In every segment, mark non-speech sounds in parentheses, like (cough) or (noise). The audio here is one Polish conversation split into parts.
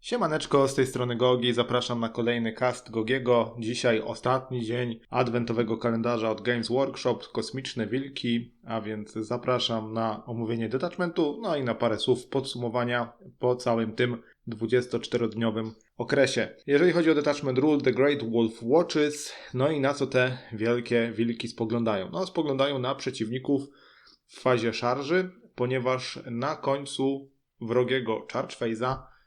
Siemaneczko, z tej strony Gogi, zapraszam na kolejny cast Gogiego. Dzisiaj ostatni dzień adwentowego kalendarza od Games Workshop, Kosmiczne Wilki, a więc zapraszam na omówienie detachmentu, no i na parę słów podsumowania po całym tym 24-dniowym okresie. Jeżeli chodzi o Detachment Rule, The Great Wolf Watches, no i na co te wielkie wilki spoglądają? No, spoglądają na przeciwników w fazie szarży, ponieważ na końcu wrogiego Charge Phase'a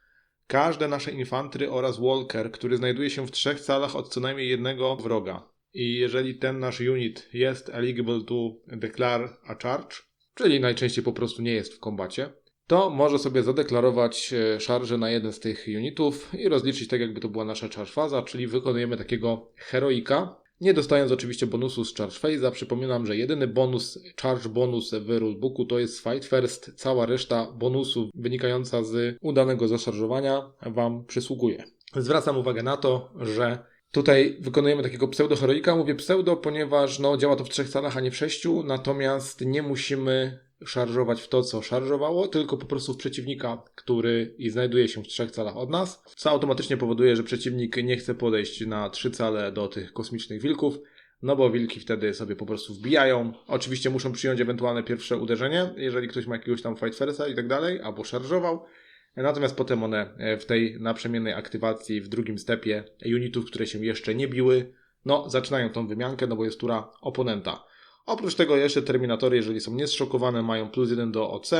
każde nasze infantry oraz walker, który znajduje się w trzech calach od co najmniej jednego wroga. I jeżeli ten nasz unit jest eligible to declare a charge, czyli najczęściej po prostu nie jest w kombacie, to może sobie zadeklarować e, szarżę na jeden z tych unitów i rozliczyć tak, jakby to była nasza charge faza, czyli wykonujemy takiego heroika, nie dostając oczywiście bonusu z Charge Phase'a, przypominam, że jedyny bonus, charge bonus w rulebooku to jest Fight First. Cała reszta bonusów wynikająca z udanego zaszarżowania Wam przysługuje. Zwracam uwagę na to, że Tutaj wykonujemy takiego pseudo-heroika. Mówię pseudo, ponieważ no, działa to w trzech calach, a nie w sześciu. Natomiast nie musimy szarżować w to, co szarżowało, tylko po prostu w przeciwnika, który i znajduje się w trzech calach od nas, co automatycznie powoduje, że przeciwnik nie chce podejść na trzy cale do tych kosmicznych wilków, no bo wilki wtedy sobie po prostu wbijają. Oczywiście muszą przyjąć ewentualne pierwsze uderzenie, jeżeli ktoś ma jakiegoś tam fight firsta i tak dalej, albo szarżował. Natomiast potem one e, w tej naprzemiennej aktywacji w drugim stepie unitów, które się jeszcze nie biły, no zaczynają tą wymiankę, no bo jest tura oponenta. Oprócz tego jeszcze terminatory, jeżeli są nieszokowane, mają plus 1 do OC.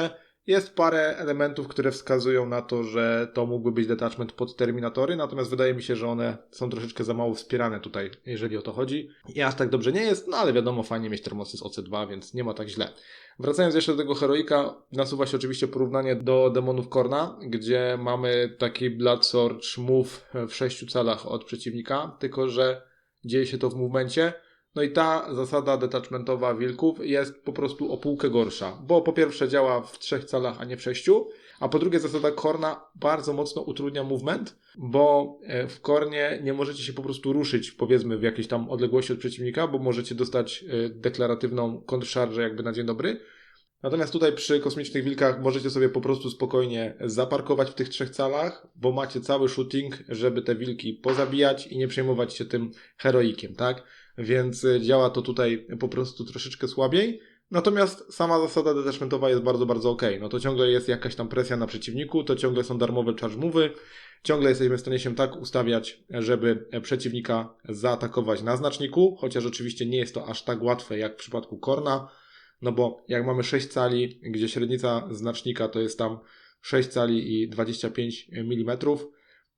Jest parę elementów, które wskazują na to, że to mógłby być detachment pod terminatory, natomiast wydaje mi się, że one są troszeczkę za mało wspierane tutaj, jeżeli o to chodzi. I aż tak dobrze nie jest, no ale wiadomo, fajnie mieć termosy z OC2, więc nie ma tak źle. Wracając jeszcze do tego heroika, nasuwa się oczywiście porównanie do demonów Korna, gdzie mamy taki Blood Surge move w sześciu calach od przeciwnika, tylko że dzieje się to w momencie no i ta zasada detachmentowa wilków jest po prostu o półkę gorsza, bo po pierwsze działa w trzech calach, a nie w sześciu, a po drugie zasada korna bardzo mocno utrudnia movement, bo e, w kornie nie możecie się po prostu ruszyć powiedzmy w jakiejś tam odległości od przeciwnika, bo możecie dostać e, deklaratywną kontrszarżę jakby na dzień dobry. Natomiast tutaj przy kosmicznych wilkach możecie sobie po prostu spokojnie zaparkować w tych trzech calach, bo macie cały shooting, żeby te wilki pozabijać i nie przejmować się tym heroikiem, tak? więc y, działa to tutaj po prostu troszeczkę słabiej. Natomiast sama zasada detachmentowa jest bardzo, bardzo ok. No to ciągle jest jakaś tam presja na przeciwniku, to ciągle są darmowe charge move'y, ciągle jesteśmy w stanie się tak ustawiać, żeby przeciwnika zaatakować na znaczniku, chociaż oczywiście nie jest to aż tak łatwe jak w przypadku Korna, no bo jak mamy 6 cali, gdzie średnica znacznika to jest tam 6 cali i 25 mm,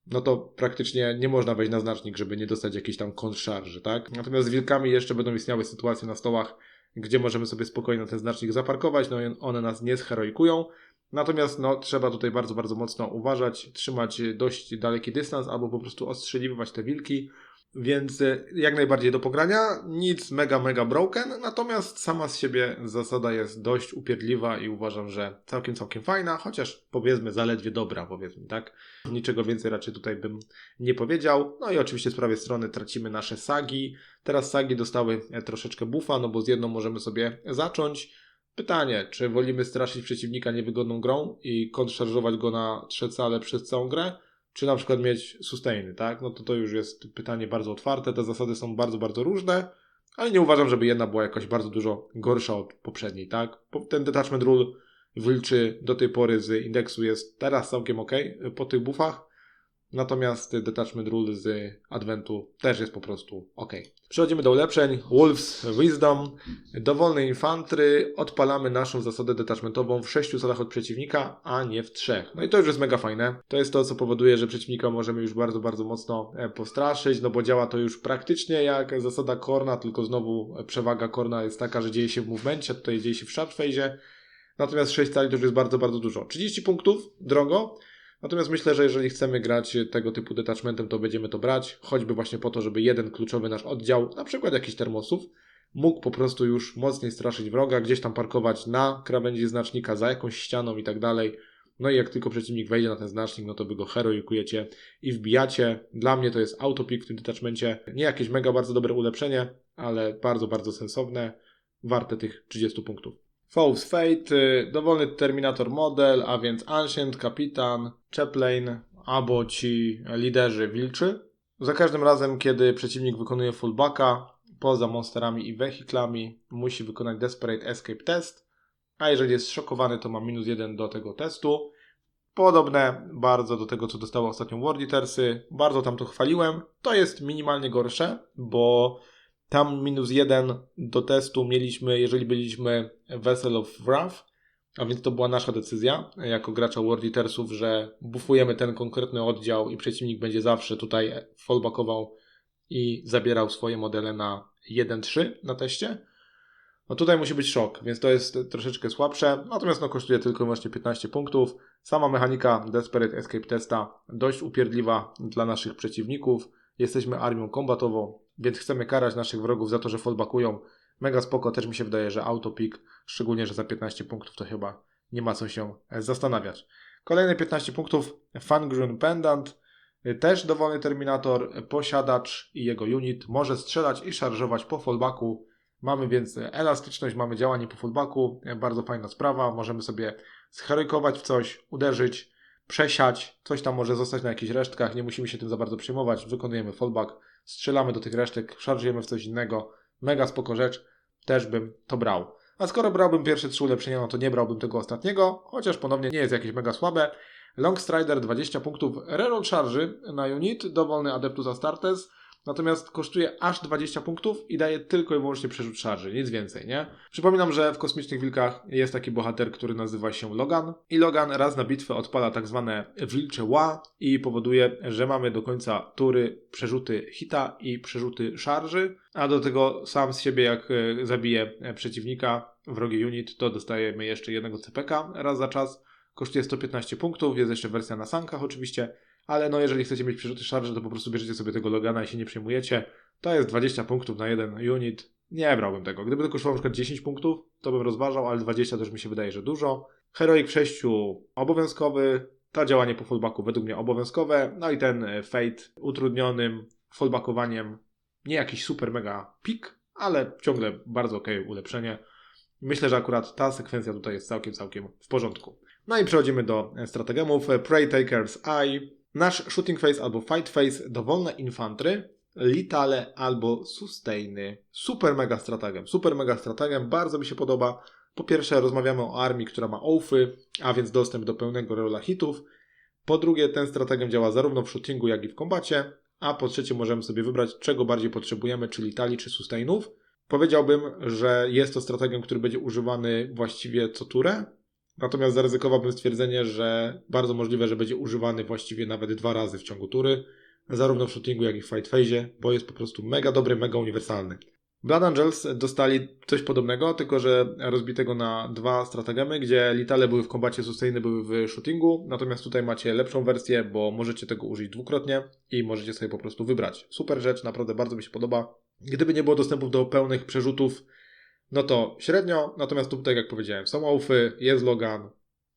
no to praktycznie nie można wejść na znacznik, żeby nie dostać jakiejś tam kontrszarży, tak? Natomiast z wilkami jeszcze będą istniały sytuacje na stołach, gdzie możemy sobie spokojnie ten znacznik zaparkować, no i one nas nie zheroikują. Natomiast no, trzeba tutaj bardzo, bardzo mocno uważać, trzymać dość daleki dystans albo po prostu ostrzeliwać te wilki, więc e, jak najbardziej do pogrania, nic mega, mega broken, natomiast sama z siebie zasada jest dość upierdliwa i uważam, że całkiem, całkiem fajna, chociaż powiedzmy zaledwie dobra, powiedzmy, tak? Niczego więcej raczej tutaj bym nie powiedział. No i oczywiście z prawej strony tracimy nasze sagi. Teraz sagi dostały e, troszeczkę buffa, no bo z jedną możemy sobie zacząć. Pytanie, czy wolimy straszyć przeciwnika niewygodną grą i kontrszarżować go na trzy cale przez całą grę? Czy na przykład mieć sustainy, tak? No to to już jest pytanie bardzo otwarte. Te zasady są bardzo, bardzo różne, ale nie uważam, żeby jedna była jakoś bardzo dużo gorsza od poprzedniej, tak? Ten detachment rule wilczy do tej pory z indeksu jest teraz całkiem ok po tych buffach. Natomiast Detachment Rule z Adventu też jest po prostu ok. Przechodzimy do ulepszeń. Wolves Wisdom. Dowolne infantry. Odpalamy naszą zasadę detachmentową w 6 celach od przeciwnika, a nie w 3. No i to już jest mega fajne. To jest to, co powoduje, że przeciwnika możemy już bardzo, bardzo mocno e, postraszyć, no bo działa to już praktycznie jak zasada Korna, tylko znowu przewaga Korna jest taka, że dzieje się w movemencie, tutaj dzieje się w sharp phase. Natomiast 6 cali to już jest bardzo, bardzo dużo. 30 punktów, drogo. Natomiast myślę, że jeżeli chcemy grać tego typu detachmentem, to będziemy to brać, choćby właśnie po to, żeby jeden kluczowy nasz oddział, na przykład jakiś termosów, mógł po prostu już mocniej straszyć wroga, gdzieś tam parkować na krawędzi znacznika, za jakąś ścianą i tak dalej. No i jak tylko przeciwnik wejdzie na ten znacznik, no to wy go heroikujecie i wbijacie. Dla mnie to jest autopik w tym detachmencie. Nie jakieś mega bardzo dobre ulepszenie, ale bardzo, bardzo sensowne, warte tych 30 punktów. False Fate, y, dowolny Terminator model, a więc Ancient, Kapitan, Chaplain albo ci liderzy wilczy. Za każdym razem, kiedy przeciwnik wykonuje fullbacka, poza monsterami i wehiklami, musi wykonać Desperate Escape Test, a jeżeli jest szokowany, to ma minus jeden do tego testu. Podobne bardzo do tego, co dostało ostatnio World Eatersy. Bardzo tam to chwaliłem. To jest minimalnie gorsze, bo tam minus jeden do testu mieliśmy, jeżeli byliśmy Vessel of Wrath, a więc to była nasza decyzja jako gracza World Eatersów, że bufujemy ten konkretny oddział i przeciwnik będzie zawsze tutaj fallbackował i zabierał swoje modele na 1-3 na teście. No tutaj musi być szok, więc to jest troszeczkę słabsze, natomiast no kosztuje tylko i wyłącznie 15 punktów. Sama mechanika Desperate Escape Testa dość upierdliwa dla naszych przeciwników. Jesteśmy armią kombatową, więc chcemy karać naszych wrogów za to, że fallbackują. Mega spoko, też mi się wydaje, że autopick, szczególnie, że za 15 punktów to chyba nie ma co się zastanawiać. Kolejne 15 punktów Fangren Pendant, też dowolny Terminator, posiadacz i jego unit może strzelać i szarżować po fallbacku. Mamy więc elastyczność, mamy działanie po fullbacku, bardzo fajna sprawa. Możemy sobie scherykować w coś, uderzyć, przesiać, coś tam może zostać na jakichś resztkach, nie musimy się tym za bardzo przejmować. Wykonujemy fallback, strzelamy do tych resztek, szarżujemy w coś innego. Mega spoko rzecz, też bym to brał. A skoro brałbym pierwsze trzy ulepszenia, no to nie brałbym tego ostatniego, chociaż ponownie nie jest jakieś mega słabe. Long Strider 20 punktów reroll szarży na unit, dowolny Adeptus Astartes. Natomiast kosztuje aż 20 punktów i daje tylko i wyłącznie przerzut szarży, nic więcej, nie? Przypominam, że w Kosmicznych Wilkach jest taki bohater, który nazywa się Logan i Logan raz na bitwę odpala tak zwane wilcze ła i powoduje, że mamy do końca tury przerzuty hita i przerzuty szarży, a do tego sam z siebie jak e, zabije e, przeciwnika, wrogi unit, to dostajemy jeszcze jednego CPK raz za czas. Kosztuje 115 punktów, jest jeszcze wersja na sankach oczywiście, ale no jeżeli chcecie mieć przerzuty szarży, to po prostu bierzecie sobie tego Logana i się nie przejmujecie. To jest 20 punktów na jeden unit. Nie brałbym tego. Gdyby to kosztowało przykład 10 punktów, to bym rozważał, ale 20 też mi się wydaje, że dużo. Heroic w 6 obowiązkowy, to działanie po fullbacku według mnie obowiązkowe, no i ten e, Fate utrudnionym fullbackowaniem, nie jakiś super mega pik, ale ciągle bardzo ok ulepszenie. Myślę, że akurat ta sekwencja tutaj jest całkiem, całkiem w porządku. No i przechodzimy do e, strategemów. Prey Taker's Eye, Nasz shooting phase albo fight phase, dowolne infantry, litale albo sustainy. Super mega strategem, super mega strategem, bardzo mi się podoba. Po pierwsze rozmawiamy o armii, która ma ołfy, a więc dostęp do pełnego rola hitów. Po drugie ten strategem działa zarówno w shootingu, jak i w kombacie. A po trzecie możemy sobie wybrać, czego bardziej potrzebujemy, czy litali, czy sustainów. Powiedziałbym, że jest to strategiem, który będzie używany właściwie co turę, Natomiast zaryzykowałbym stwierdzenie, że bardzo możliwe, że będzie używany właściwie nawet dwa razy w ciągu tury, zarówno w shootingu, jak i w fight phase, bo jest po prostu mega dobry, mega uniwersalny. Blood Angels dostali coś podobnego, tylko że rozbitego na dwa strategemy, gdzie litale były w kombacie, sustainy były w shootingu, natomiast tutaj macie lepszą wersję, bo możecie tego użyć dwukrotnie i możecie sobie po prostu wybrać. Super rzecz, naprawdę bardzo mi się podoba. Gdyby nie było dostępów do pełnych przerzutów no to średnio, natomiast tutaj, jak powiedziałem, są ołfy, jest Logan.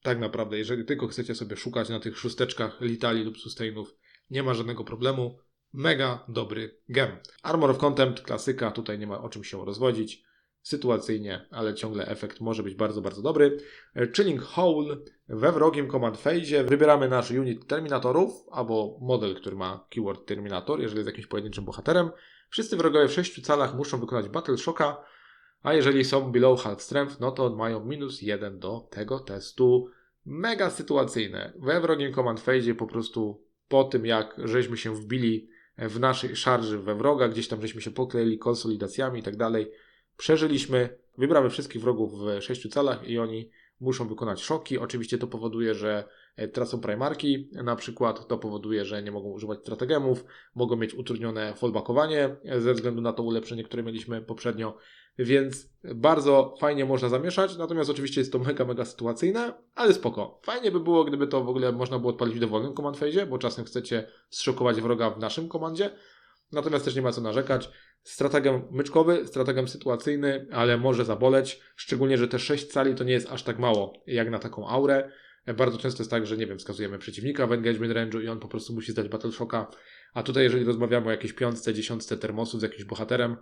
Tak naprawdę, jeżeli tylko chcecie sobie szukać na tych szósteczkach Litali lub Sustainów, nie ma żadnego problemu. Mega dobry gem. Armor of Contempt, klasyka, tutaj nie ma o czym się rozwodzić. Sytuacyjnie, ale ciągle efekt może być bardzo, bardzo dobry. Chilling Hole we wrogim command phase wybieramy nasz unit terminatorów albo model, który ma keyword terminator, jeżeli jest jakimś pojedynczym bohaterem. Wszyscy wrogowie w 6 calach muszą wykonać Battle Shocka a jeżeli są below half strength, no to mają minus 1 do tego testu. Mega sytuacyjne. We wrogim command phase po prostu po tym jak żeśmy się wbili w naszej szarży we wroga, gdzieś tam żeśmy się pokleili konsolidacjami i tak dalej, przeżyliśmy, wybramy wszystkich wrogów w 6 calach i oni muszą wykonać szoki. Oczywiście to powoduje, że e, tracą primarki, na przykład to powoduje, że nie mogą używać strategemów, mogą mieć utrudnione fallbackowanie e, ze względu na to ulepszenie, które mieliśmy poprzednio, więc bardzo fajnie można zamieszać, natomiast oczywiście jest to mega, mega sytuacyjne, ale spoko. Fajnie by było, gdyby to w ogóle można było odpalić w dowolnym command phase, bo czasem chcecie zszokować wroga w naszym komandzie, natomiast też nie ma co narzekać. Strategem myczkowy, strategem sytuacyjny, ale może zaboleć, szczególnie, że te 6 cali to nie jest aż tak mało jak na taką aurę. Bardzo często jest tak, że nie wiem, wskazujemy przeciwnika w engagement range'u i on po prostu musi zdać battle shocka, a tutaj jeżeli rozmawiamy o jakiejś piątce, dziesiątce termosów z jakimś bohaterem,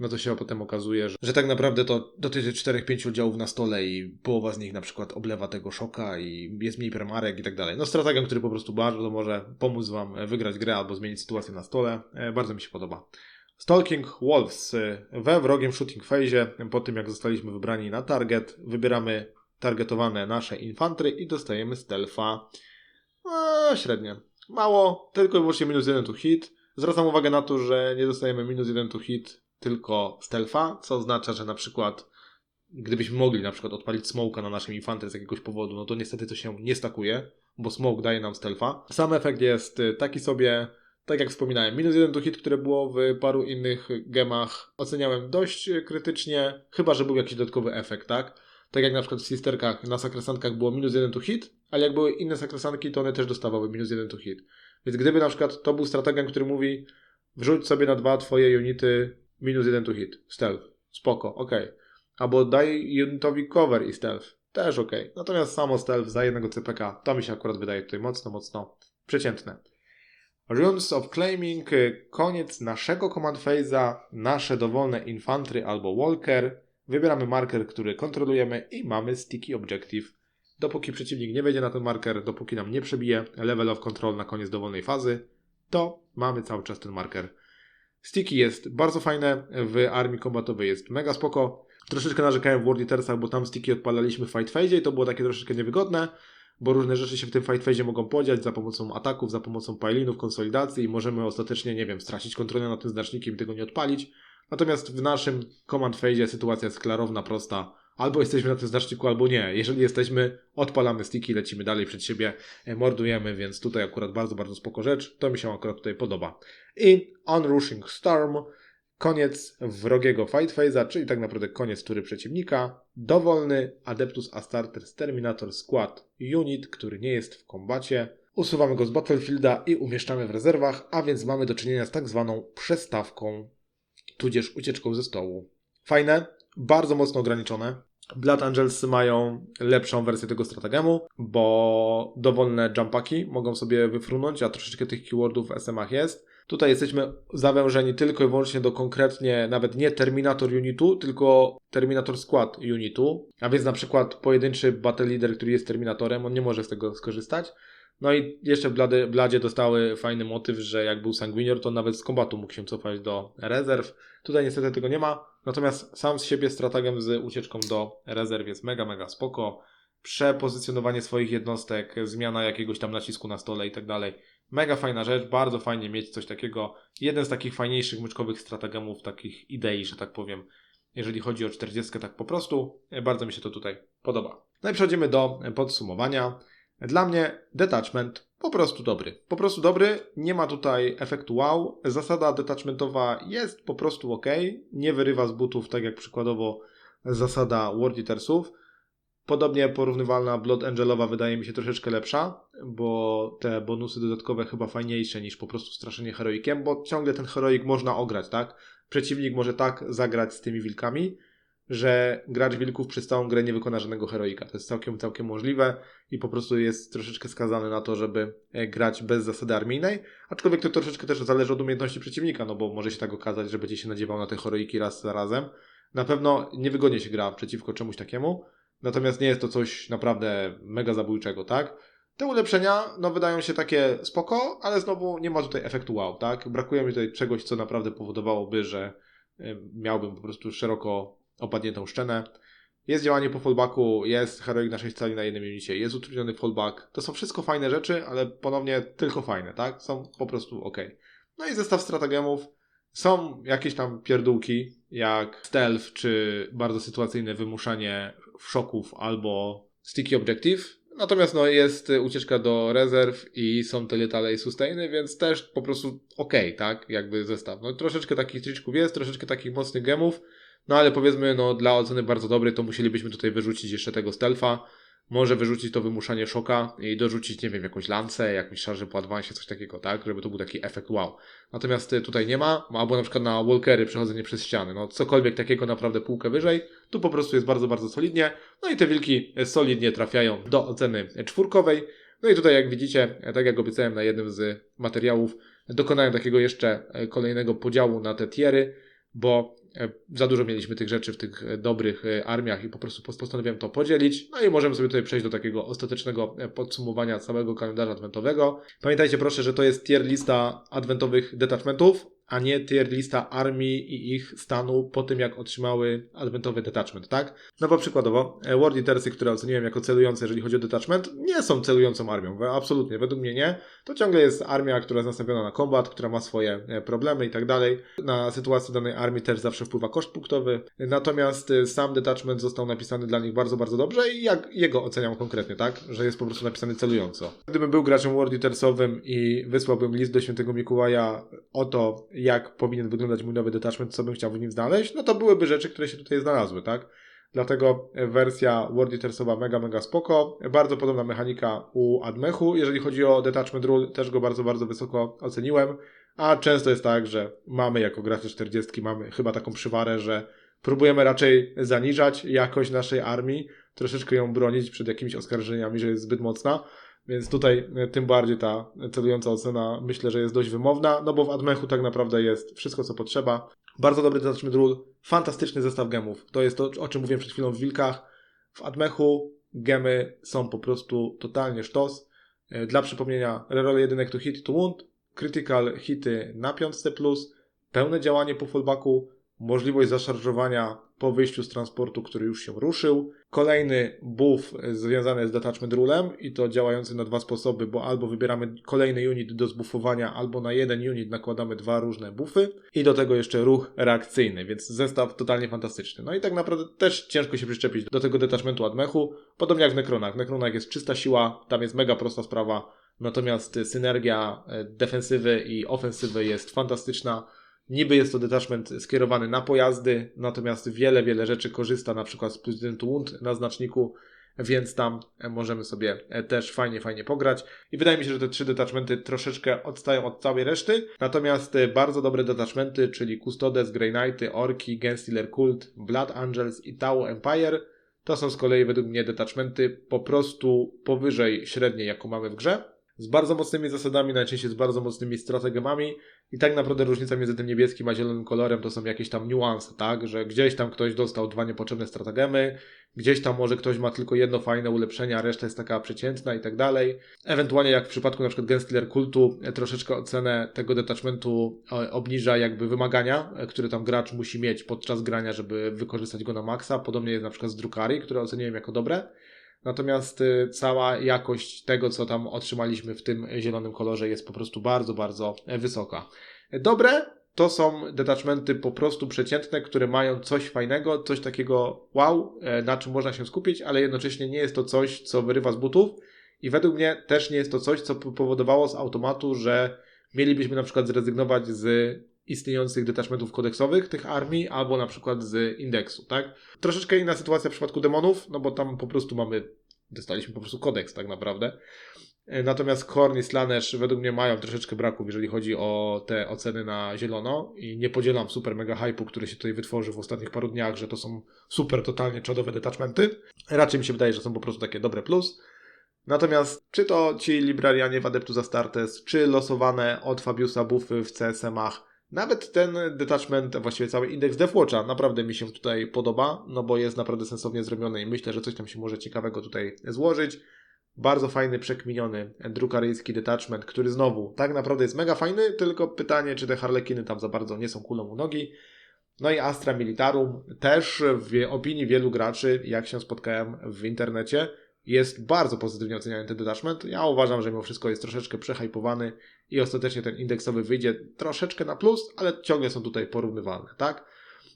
no to się potem okazuje, że, że tak naprawdę to dotyczy 4-5 oddziałów na stole i połowa z nich na przykład oblewa tego szoka i jest mniej premarek i tak dalej. No strategią, który po prostu bardzo może pomóc Wam wygrać grę albo zmienić sytuację na stole. E, Bardzo mi się podoba. Stalking Wolves e, we wrogiem shooting phase, po tym jak zostaliśmy wybrani na target, wybieramy targetowane nasze infantry i dostajemy stealtha. Eee, średnie. Mało, tylko i wyłącznie minus 1 to hit. Zwracam uwagę na to, że nie dostajemy minus 1 to hit, tylko stealtha, co oznacza, że na przykład gdybyśmy mogli na przykład odpalić smoka na naszym infantry z jakiegoś powodu, no to niestety to się nie stakuje, bo smoke daje nam stealtha. Sam efekt jest y, taki sobie, tak jak wspominałem, minus 1 to hit, które było w paru innych gemach, oceniałem dość y, krytycznie, chyba że był jakiś dodatkowy efekt, tak? Tak jak na przykład w sisterkach na sakresantkach było minus 1 to hit, ale jak były inne sakresanki, to one też dostawały minus 1 to hit. Więc gdyby na przykład to był strategem, który mówi wrzuć sobie na dwa twoje unity minus 1 to hit, stealth, spoko, ok. Albo daj unitowi cover i stealth, też ok. Natomiast samo stealth za jednego CPK, to mi się akurat wydaje tutaj mocno, mocno przeciętne. Runes of Claiming, koniec naszego command phase'a, nasze dowolne infantry albo walker. Wybieramy marker, który kontrolujemy i mamy sticky objective. Dopóki przeciwnik nie wejdzie na ten marker, dopóki nam nie przebije level of control na koniec dowolnej fazy, to mamy cały czas ten marker. Sticky jest bardzo fajne, w armii kombatowej jest mega spoko. Troszeczkę narzekałem w World Eatersach, bo tam sticky odpalaliśmy w fight phase i to było takie troszeczkę niewygodne, bo różne rzeczy się w tym fight phase mogą podziać za pomocą ataków, za pomocą pilinów, konsolidacji i możemy ostatecznie, nie wiem, stracić kontrolę nad tym znacznikiem i tego nie odpalić. Natomiast w naszym command phase sytuacja jest klarowna, prosta. Albo jesteśmy na tym znaczniku, albo nie. Jeżeli jesteśmy, odpalamy sticky, lecimy dalej przed siebie, e, mordujemy, więc tutaj akurat bardzo, bardzo spoko rzecz. To mi się akurat tutaj podoba. I Unrushing Storm, koniec wrogiego fight phase'a, czyli tak naprawdę koniec tury przeciwnika. Dowolny Adeptus Astartes Terminator Squad unit, który nie jest w kombacie. Usuwamy go z Battlefielda i umieszczamy w rezerwach, a więc mamy do czynienia z tak zwaną przestawką, tudzież ucieczką ze stołu. Fajne, bardzo mocno ograniczone. Blood Angels mają lepszą wersję tego strategemu, bo dowolne jumpaki mogą sobie wyfrunąć, a troszeczkę tych keywordów w SM-ach jest. Tutaj jesteśmy zawężeni tylko i wyłącznie do konkretnie nawet nie Terminator Unitu, tylko Terminator Squad Unitu, a więc na przykład pojedynczy Battle Leader, który jest Terminatorem, on nie może z tego skorzystać. No i jeszcze Blady, Bladzie dostały fajny motyw, że jak był Sanguinior, to nawet z kombatu mógł się cofać do rezerw. Tutaj niestety tego nie ma, natomiast sam z siebie strategiem z ucieczką do rezerw jest mega, mega spoko. Przepozycjonowanie swoich jednostek, zmiana jakiegoś tam nacisku na stole i tak dalej. Mega fajna rzecz, bardzo fajnie mieć coś takiego. Jeden z takich fajniejszych myczkowych strategemów, takich idei, że tak powiem, jeżeli chodzi o 40, tak po prostu. Bardzo mi się to tutaj podoba. No i przechodzimy do podsumowania. Dla mnie detachment po prostu dobry. Po prostu dobry, nie ma tutaj efektu wow. Zasada detachmentowa jest po prostu ok, nie wyrywa z butów, tak jak przykładowo zasada World Eatersów. Podobnie porównywalna Blood Angelowa wydaje mi się troszeczkę lepsza, bo te bonusy dodatkowe chyba fajniejsze niż po prostu straszenie heroikiem, bo ciągle ten heroik można ograć, tak? Przeciwnik może tak zagrać z tymi wilkami, że gracz wilków przez całą grę nie wykona żadnego heroika. To jest całkiem, całkiem możliwe i po prostu jest troszeczkę skazany na to, żeby e, grać bez zasady armijnej, aczkolwiek to troszeczkę też zależy od umiejętności przeciwnika, no bo może się tak okazać, że będzie się nadziewał na te heroiki raz za razem. Na pewno niewygodnie się gra przeciwko czemuś takiemu, natomiast nie jest to coś naprawdę mega zabójczego, tak? Te ulepszenia, no wydają się takie spoko, ale znowu nie ma tutaj efektu wow, tak? Brakuje mi tutaj czegoś, co naprawdę powodowałoby, że e, miałbym po prostu szeroko opadniętą szczenę. Jest działanie po fallbacku, jest heroik na 6 cali na jednym unicie, jest utrudniony fallback. To są wszystko fajne rzeczy, ale ponownie tylko fajne, tak? Są po prostu ok. No i zestaw strategiemów. Są jakieś tam pierdółki, jak stealth, czy bardzo sytuacyjne wymuszanie szoków albo sticky objective. Natomiast no, jest ucieczka do rezerw i są te letale i sustainy, więc też po prostu ok, tak? Jakby zestaw. No troszeczkę takich triczków jest, troszeczkę takich mocnych gemów. No ale powiedzmy, no dla oceny bardzo dobrej, to musielibyśmy tutaj wyrzucić jeszcze tego stealtha. Może wyrzucić to wymuszanie szoka i dorzucić, nie wiem, jakąś lancę, jakąś szarże po advansie, coś takiego, tak? Żeby to był taki efekt wow. Natomiast y, tutaj nie ma, albo na przykład na walkery przechodzenie przez ściany. No cokolwiek takiego naprawdę półkę wyżej, tu po prostu jest bardzo, bardzo solidnie. No i te wilki solidnie trafiają do oceny czwórkowej. No i tutaj jak widzicie, tak jak obiecałem na jednym z materiałów, dokonałem takiego jeszcze kolejnego podziału na te tiery bo za dużo mieliśmy tych rzeczy w tych e, dobrych e, armiach i po prostu pos- postanowiłem to podzielić. No i możemy sobie tutaj przejść do takiego ostatecznego e, podsumowania całego kalendarza adwentowego. Pamiętajcie proszę, że to jest tier lista adwentowych detachmentów, a nie tier lista armii i ich stanu po tym, jak otrzymały adwentowy detachment, tak? No bo przykładowo, e, World Eatersy, które oceniłem jako celujące, jeżeli chodzi o detachment, nie są celującą armią, absolutnie, według mnie nie. To ciągle jest armia, która jest nastawiona na kombat, która ma swoje e, problemy i tak dalej. Na sytuację danej armii też zawsze wpływa koszt punktowy. Natomiast e, sam detachment został napisany dla nich bardzo, bardzo dobrze i jak jego oceniam konkretnie, tak? Że jest po prostu napisany celująco. Gdybym był graczem World Eatersowym i wysłałbym list do świętego Mikołaja o to, jak powinien wyglądać mój nowy detachment, co bym chciał w nim znaleźć, no to byłyby rzeczy, które się tutaj znalazły, tak? Dlatego wersja World Eatersowa mega, mega spoko. Bardzo podobna mechanika u Admechu. Jeżeli chodzi o Detachment Rule, też go bardzo, bardzo wysoko oceniłem. A często jest tak, że mamy jako gracze 40 mamy chyba taką przywarę, że próbujemy raczej zaniżać jakość naszej armii, troszeczkę ją bronić przed jakimiś oskarżeniami, że jest zbyt mocna. Więc tutaj e, tym bardziej ta celująca ocena myślę, że jest dość wymowna, no bo w Admechu tak naprawdę jest wszystko, co potrzeba. Bardzo dobry Detachment Rule, fantastyczny zestaw gemów. To jest to, o czym mówiłem przed chwilą w Wilkach. W Admechu gemy są po prostu totalnie sztos. E, Dla przypomnienia, reroll jedynek to hit to wound, critical hity na piątce plus, pełne działanie po fallbacku, możliwość zaszarżowania po wyjściu z transportu, który już się ruszył. Kolejny buff związany z detachment rulem i to działający na dwa sposoby, bo albo wybieramy kolejny unit do zbuffowania, albo na jeden unit nakładamy dwa różne buffy i do tego jeszcze ruch reakcyjny, więc zestaw totalnie fantastyczny. No i tak naprawdę też ciężko się przyczepić do tego detachmentu Admechu, podobnie jak w Necronach. W Necronach jest czysta siła, tam jest mega prosta sprawa, natomiast synergia e, defensywy i ofensywy jest fantastyczna. Niby jest to detachment skierowany na pojazdy, natomiast wiele, wiele rzeczy korzysta na przykład z plus 1 to wound na znaczniku, więc tam e, możemy sobie e, też fajnie, fajnie pograć. I wydaje mi się, że te trzy detachmenty troszeczkę odstają od całej reszty, natomiast e, bardzo dobre detachmenty, czyli Custodes, Grey Knighty, Orki, Genstealer Cult, Blood Angels i Tau Empire, to są z kolei według mnie detachmenty po prostu powyżej średniej, jaką mamy w grze. Z bardzo mocnymi zasadami, najczęściej z bardzo mocnymi strategiami, i tak naprawdę różnica między tym niebieskim a zielonym kolorem to są jakieś tam niuanse, tak? Że gdzieś tam ktoś dostał dwa niepotrzebne stratagemy, gdzieś tam może ktoś ma tylko jedno fajne ulepszenie, a reszta jest taka przeciętna i tak dalej. Ewentualnie jak w przypadku na przykład Genstealer Kultu e, troszeczkę ocenę tego detachmentu e, obniża jakby wymagania, e, które tam gracz musi mieć podczas grania, żeby wykorzystać go na maksa. Podobnie jest na przykład z Drukari, które oceniłem jako dobre. Natomiast y, cała jakość tego, co tam otrzymaliśmy w tym zielonym kolorze jest po prostu bardzo, bardzo e, wysoka. Dobre to są detachmenty po prostu przeciętne, które mają coś fajnego, coś takiego wow, e, na czym można się skupić, ale jednocześnie nie jest to coś, co wyrywa z butów i według mnie też nie jest to coś, co powodowało z automatu, że mielibyśmy na przykład zrezygnować z istniejących detachmentów kodeksowych tych armii, albo na przykład z indeksu, tak? Troszeczkę inna sytuacja w przypadku demonów, no bo tam po prostu mamy, dostaliśmy po prostu kodeks tak naprawdę. E, Natomiast Korn i Slanesh według mnie mają troszeczkę braków, jeżeli chodzi o te oceny na zielono i nie podzielam super mega hypu, który się tutaj wytworzył w ostatnich paru dniach, że to są super totalnie czadowe detachmenty. Raczej mi się wydaje, że są po prostu takie dobre plus. Natomiast czy to ci librarianie w Adeptus Astartes, czy losowane od Fabiusa buffy w CSM-ach, nawet ten detachment, właściwie cały indeks Deathwatcha naprawdę mi się tutaj podoba, no bo jest naprawdę sensownie zrobiony i myślę, że coś tam się może ciekawego tutaj złożyć. Bardzo fajny, przekminiony drukaryjski detachment, który znowu tak naprawdę jest mega fajny, tylko pytanie, czy te harlekiny tam za bardzo nie są kulą u nogi. No i Astra Militarum też w opinii wielu graczy, jak się spotkałem w internecie, jest bardzo pozytywnie oceniany ten detachment. Ja uważam, że mimo wszystko jest troszeczkę przehypowany i ostatecznie ten indeksowy wyjdzie troszeczkę na plus, ale ciągle są tutaj porównywalne, tak?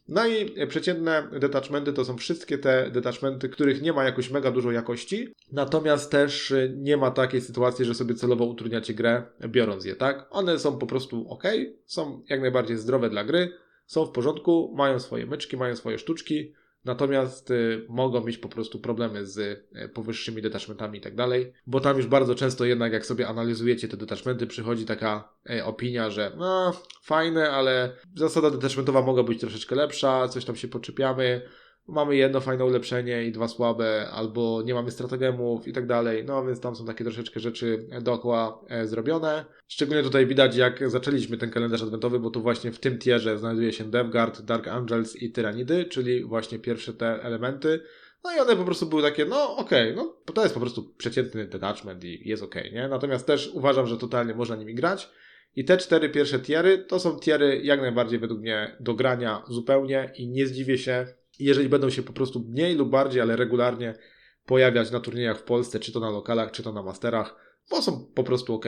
No i przeciętne detachmenty to są wszystkie te detachmenty, których nie ma jakoś mega dużo jakości, natomiast też y, nie ma takiej sytuacji, że sobie celowo utrudniacie grę biorąc je, tak? One są po prostu ok, są jak najbardziej zdrowe dla gry, są w porządku, mają swoje myczki, mają swoje sztuczki, natomiast y, mogą mieć po prostu problemy z y, powyższymi detachmentami i tak dalej, bo tam już bardzo często jednak jak sobie analizujecie te detachmenty, przychodzi taka y, opinia, że no fajne, ale zasada detachmentowa mogła być troszeczkę lepsza, coś tam się poczepiamy, mamy jedno fajne ulepszenie i dwa słabe, albo nie mamy stratagemów i tak dalej. No więc tam są takie troszeczkę rzeczy dookoła e, zrobione. Szczególnie tutaj widać, jak zaczęliśmy ten kalendarz adwentowy, bo tu właśnie w tym tierze znajduje się DevGuard, Dark Angels i Tyranidy, czyli właśnie pierwsze te elementy. No i one po prostu były takie, no okej, no to jest po prostu przeciętny detachment i jest okej, nie? Natomiast też uważam, że totalnie można nimi grać. I te cztery pierwsze tiery to są tiery jak najbardziej według mnie do grania zupełnie i nie zdziwię się, jeżeli będą się po prostu mniej lub bardziej, ale regularnie pojawiać na turniejach w Polsce, czy to na lokalach, czy to na masterach, bo są po prostu ok.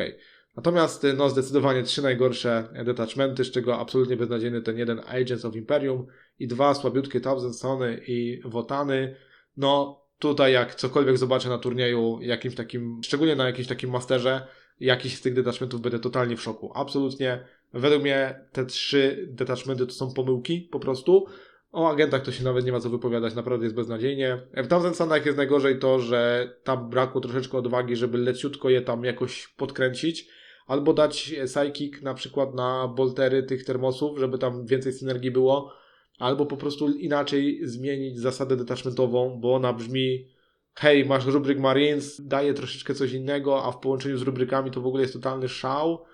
Natomiast no zdecydowanie trzy najgorsze detachmenty, z czego absolutnie beznadziejny ten jeden Agents of Imperium i dwa słabiutkie Thousand Sony i Wotany. No tutaj jak cokolwiek zobaczę na turnieju, jakimś takim, szczególnie na jakimś takim masterze, jakiś z tych detachmentów będę totalnie w szoku. Absolutnie. Według mnie te trzy detachmenty to są pomyłki po prostu. O agentach to się nawet nie ma co wypowiadać, naprawdę jest beznadziejnie. W Thousand Sunach jest najgorzej to, że tam brakło troszeczkę odwagi, żeby leciutko je tam jakoś podkręcić. Albo dać psychic na przykład na boltery tych termosów, żeby tam więcej synergii było. Albo po prostu inaczej zmienić zasadę detachmentową, bo ona brzmi hej, masz rubryk Marines, daje troszeczkę coś innego, a w połączeniu z rubrykami to w ogóle jest totalny szał.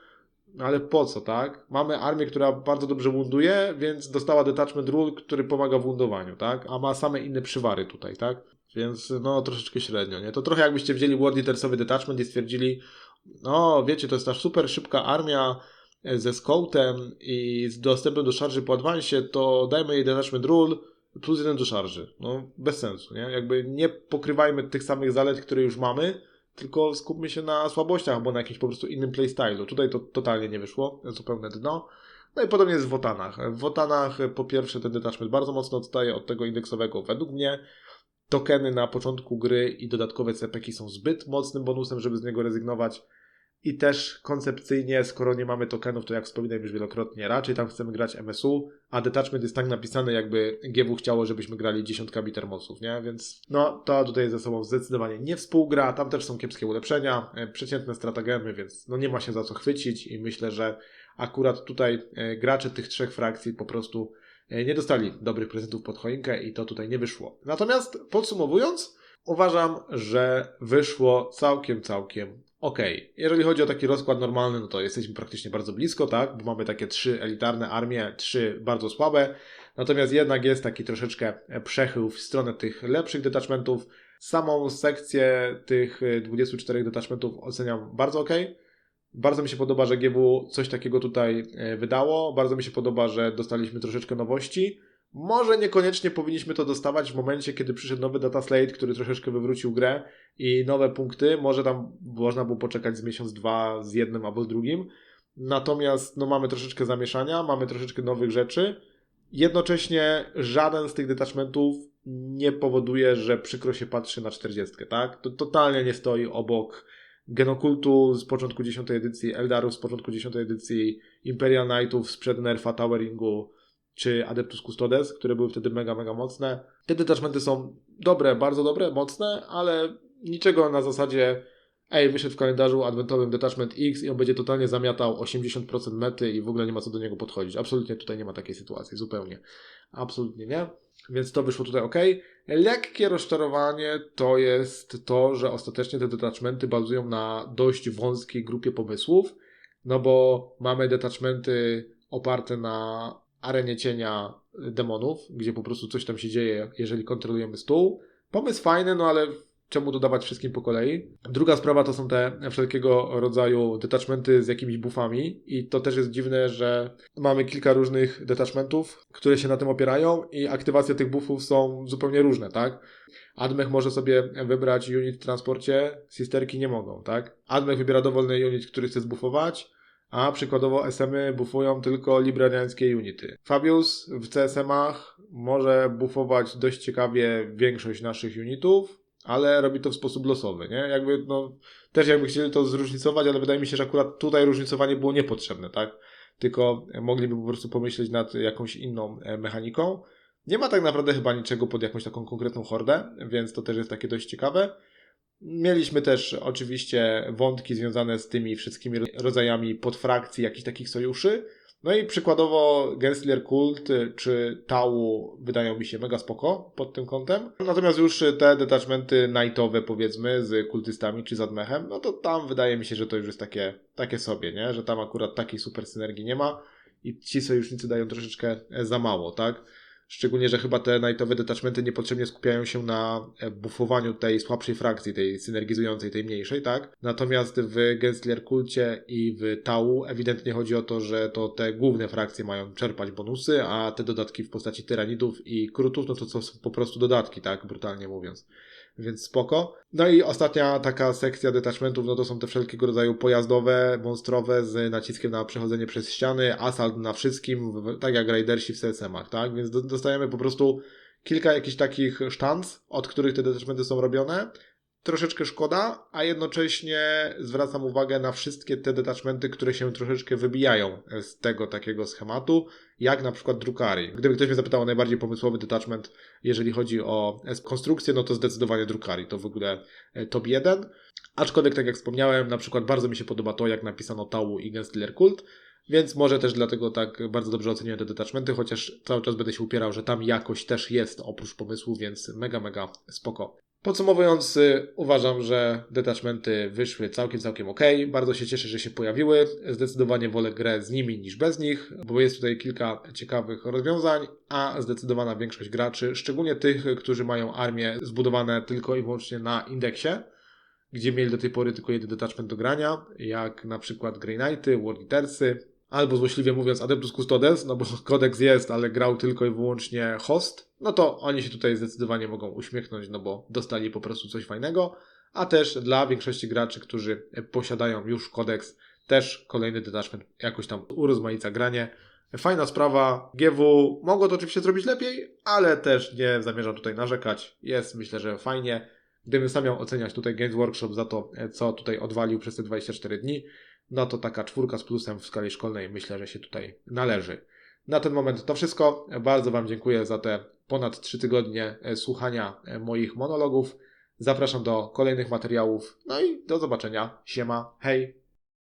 Ale po co, tak? Mamy armię, która bardzo dobrze wunduje, więc dostała detachment rule, który pomaga w wundowaniu, tak? A ma same inne przywary tutaj, tak? Więc no troszeczkę średnio, nie? To trochę jakbyście wzięli World Eatersowy detachment i stwierdzili, no wiecie, to jest ta super szybka armia ze scoutem i z dostępem do szarży po advansie, to dajmy jej detachment rule, plus jeden do szarży. No, bez sensu, nie? Jakby nie pokrywajmy tych samych zalet, które już mamy, tylko skupmy się na słabościach, albo na jakimś po prostu innym playstylu. Tutaj to totalnie nie wyszło, zupełne dno. No i podobnie jest w Wotanach. W Wotanach po pierwsze ten detachment bardzo mocno odstaje od tego indeksowego według mnie. Tokeny na początku gry i dodatkowe CPK są zbyt mocnym bonusem, żeby z niego rezygnować. I też koncepcyjnie, skoro nie mamy tokenów, to jak wspominałem już wielokrotnie, raczej tam chcemy grać MSU, a detachment jest tak napisany, jakby GW chciało, żebyśmy grali dziesiątkami termosów, nie? Więc no, to tutaj ze sobą zdecydowanie nie współgra. Tam też są kiepskie ulepszenia, e, przeciętne stratagemy, więc no nie ma się za co chwycić i myślę, że akurat tutaj e, gracze tych trzech frakcji po prostu e, nie dostali dobrych prezentów pod choinkę i to tutaj nie wyszło. Natomiast podsumowując, uważam, że wyszło całkiem, całkiem ok. Jeżeli chodzi o taki rozkład normalny, no to jesteśmy praktycznie bardzo blisko, tak? Bo mamy takie trzy elitarne armie, trzy bardzo słabe. Natomiast jednak jest taki troszeczkę przechył w stronę tych lepszych detachmentów. Samą sekcję tych 24 detachmentów oceniam bardzo ok. Bardzo mi się podoba, że GW coś takiego tutaj wydało. Bardzo mi się podoba, że dostaliśmy troszeczkę nowości. Może niekoniecznie powinniśmy to dostawać w momencie, kiedy przyszedł nowy data slate, który troszeczkę wywrócił grę i nowe punkty. Może tam można było poczekać z miesiąc, dwa z jednym albo z drugim. Natomiast no, mamy troszeczkę zamieszania, mamy troszeczkę nowych rzeczy. Jednocześnie żaden z tych detachmentów nie powoduje, że przykro się patrzy na 40, tak? To totalnie nie stoi obok Genokultu z początku 10 edycji, Eldarów z początku 10 edycji, Imperial Knightów sprzed Nerfa Toweringu, czy Adeptus Custodes, które były wtedy mega, mega mocne. Te detachmenty są dobre, bardzo dobre, mocne, ale niczego na zasadzie ej, wyszedł w kalendarzu adwentowym detachment X i on będzie totalnie zamiatał 80% mety i w ogóle nie ma co do niego podchodzić. Absolutnie tutaj nie ma takiej sytuacji, zupełnie. Absolutnie nie. Więc to wyszło tutaj ok. Lekkie rozczarowanie to jest to, że ostatecznie te detachmenty bazują na dość wąskiej grupie pomysłów, no bo mamy detachmenty oparte na arenie cienia demonów, gdzie po prostu coś tam się dzieje, jeżeli kontrolujemy stół. Pomysł fajny, no ale czemu dodawać wszystkim po kolei? Druga sprawa to są te wszelkiego rodzaju detachmenty z jakimiś buffami i to też jest dziwne, że mamy kilka różnych detachmentów, które się na tym opierają i aktywacje tych buffów są zupełnie różne, tak? Admech może sobie wybrać unit w transporcie, sisterki nie mogą, tak? Admech wybiera dowolny unit, który chce zbuffować, a przykładowo SM-y buffują tylko librariańskie unity. Fabius w CSM-ach może buffować dość ciekawie większość naszych unitów, ale robi to w sposób losowy, nie? Jakby, no, też jakby chcieli to zróżnicować, ale wydaje mi się, że akurat tutaj różnicowanie było niepotrzebne, tak? Tylko mogliby po prostu pomyśleć nad jakąś inną mechaniką. Nie ma tak naprawdę chyba niczego pod jakąś taką konkretną hordę, więc to też jest takie dość ciekawe. Mieliśmy też oczywiście wątki związane z tymi wszystkimi rodzajami podfrakcji, jakichś takich sojuszy. No i przykładowo Gensler Kult czy Tau wydają mi się mega spoko pod tym kątem. Natomiast już te detachmenty nightowe powiedzmy z kultystami czy z Admechem, no to tam wydaje mi się, że to już jest takie, takie sobie, nie? Że tam akurat takiej super synergii nie ma i ci sojusznicy dają troszeczkę za mało, tak? Szczególnie, że chyba te nightowe detachmenty niepotrzebnie skupiają się na e, buffowaniu tej słabszej frakcji, tej synergizującej, tej mniejszej, tak? Natomiast w Gensler Kulcie i w Tau ewidentnie chodzi o to, że to te główne frakcje mają czerpać bonusy, a te dodatki w postaci tyranidów i krutów, no to są po prostu dodatki, tak? Brutalnie mówiąc więc spoko. No i ostatnia taka sekcja detachmentów, no to są te wszelkiego rodzaju pojazdowe, monstrowe z naciskiem na przechodzenie przez ściany, asalt na wszystkim, tak jak Raidersi w CSM-ach, tak? Więc do- dostajemy po prostu kilka jakichś takich sztanc, od których te detachmenty są robione. Troszeczkę szkoda, a jednocześnie zwracam uwagę na wszystkie te detachmenty, które się troszeczkę wybijają z tego takiego schematu, jak na przykład Drukari. Gdyby ktoś mnie zapytał o najbardziej pomysłowy detachment, jeżeli chodzi o konstrukcję, no to zdecydowanie Drukari to w ogóle e, top 1. Aczkolwiek, tak jak wspomniałem, na przykład bardzo mi się podoba to, jak napisano Tau i Genstiller Kult, więc może też dlatego tak bardzo dobrze oceniłem te detachmenty, chociaż cały czas będę się upierał, że tam jakoś też jest oprócz pomysłu, więc mega, mega spoko. Podsumowując, y, uważam, że detachmenty wyszły całkiem, całkiem ok. Bardzo się cieszę, że się pojawiły. Zdecydowanie wolę grę z nimi niż bez nich, bo jest tutaj kilka ciekawych rozwiązań, a zdecydowana większość graczy, szczególnie tych, którzy mają armię zbudowane tylko i wyłącznie na indeksie, gdzie mieli do tej pory tylko jeden detachment do grania, jak na przykład Grey Knighty, War Eatersy, albo złośliwie mówiąc Adeptus Custodes, no bo (laughs) kodeks jest, ale grał tylko i wyłącznie host, no to oni się tutaj zdecydowanie mogą uśmiechnąć, no bo dostali po prostu coś fajnego, a też dla większości graczy, którzy posiadają już kodeks, też kolejny detachment jakoś tam urozmaica granie. Fajna sprawa. GW mogło to oczywiście zrobić lepiej, ale też nie zamierzam tutaj narzekać. Jest myślę, że fajnie. Gdybym sam miał oceniać tutaj Games Workshop za to, co tutaj odwalił przez te 24 dni, no to taka czwórka z plusem w skali szkolnej myślę, że się tutaj należy. Na ten moment to wszystko. Bardzo Wam dziękuję za te ponad 3 tygodnie e, słuchania e, moich monologów. Zapraszam do kolejnych materiałów. No i do zobaczenia. Siema, hej!